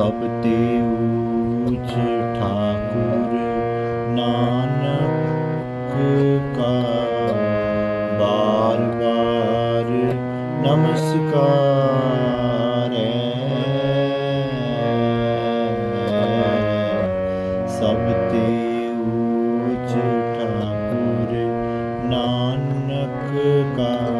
ਸਭ ਤੇ ਊਚ ਠਾਕੁਰ ਨਾਨਕ ਕਾ ਬਾਰ ਬਾਰ ਨਮਸਕਾਰ ਹੈ। ਸਭ ਤੇ ਊਚ ਠਾਕੁਰ ਨਾਨਕ ਕਾ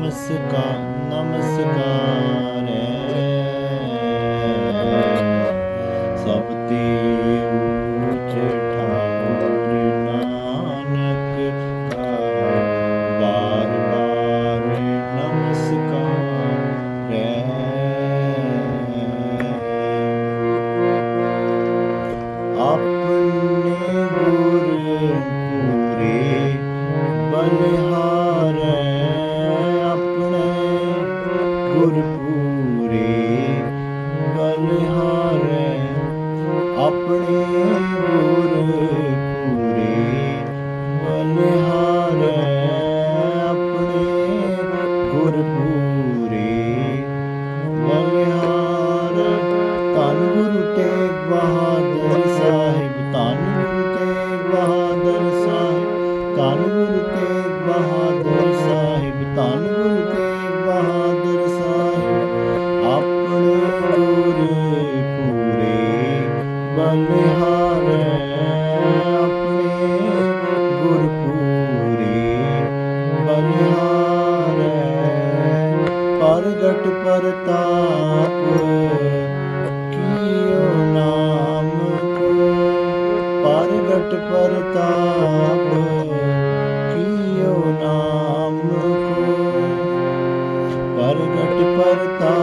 ਨਮਸਕਾਰ ਨਮਸਕਾਰ। ਗੁਰ ਪੂਰੇ ਬਲਿਹਾਰੈ ਆਪਣੇ ਗੁਰ ਪੂਰੇ ਬਲਿਹਾਰੈ ਆਪਣੇ ਗੁਰ ਪੂਰੇ ਬਲਿਹਾਰ ਧੰਨ ਗੁਰੂ ਤੇਗ ਬਹਾਦਰ ਪ੍ਰਗਟ ਪ੍ਰਤਾਪ ਕੀਓ ਨਾਮ ਕੋ। ਪ੍ਰਗਟ ਪ੍ਰਤਾਪ ਕੀਓ ਨਾਮ ਕੋ। ਪ੍ਰਗਟ ਪ੍ਰਤਾਪ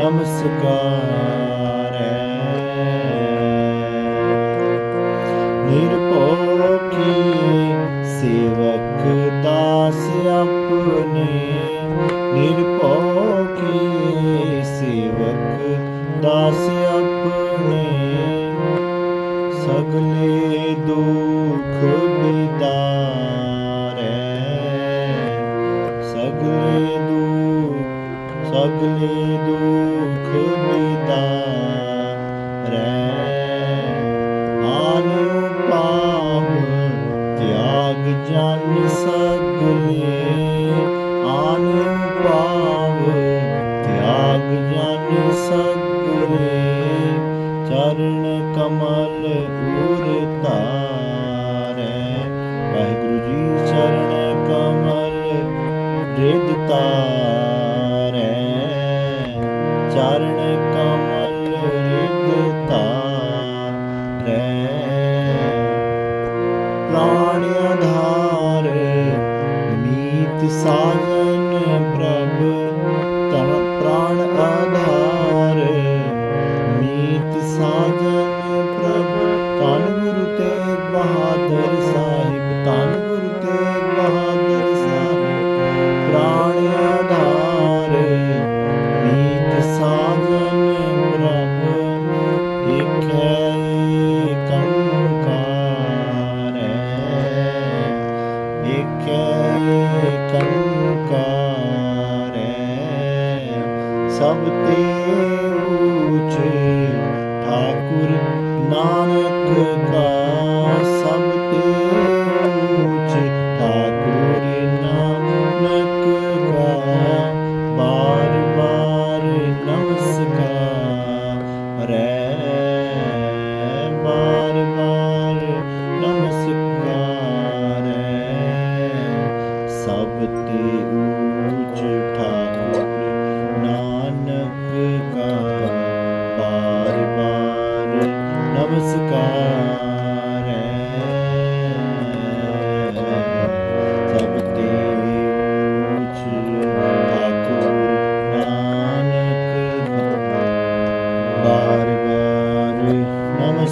ਨਮਸਕਾਰ ਹੈ। ਨਿਰਭਉ ਕੀਏ ਸੇਵਕ ਦਾਸ ਆਪਣੇ। ਨਿਰਭਉ ਕੀਏ ਸੇਵਕ ਦਾਸ ਆਪਣੇ। ਸਗਲੇ ਦੁਖ ਬਿਦਾਰੈ ਸਗਲੇ ਦੁਖ, ਸਗਲੇ ਮੀਤ ਸਾਜਨ ਪ੍ਰਭ ਤਮ ਪ੍ਰਾਣ ਆਧਾਰ। ਮੀਤ ਸਾਜਨ ਪ੍ਰਭ ਧੰਨ ਗੁਰੂ ਤੇਗ ਬਹਾਦਰ। ਸਭ ਤੇ ਊਚ ਠਾਕੁਰ ਨਾਨਕ ਕਾ ਸਭ ਤੇ ਊਚ ਠਾਕੁਰ ਨਾਨਕ ਕਾ ਬਾਰ ਬਾਰ ਨਮਸਕਾਰ। ਬਾਰ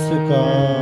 这个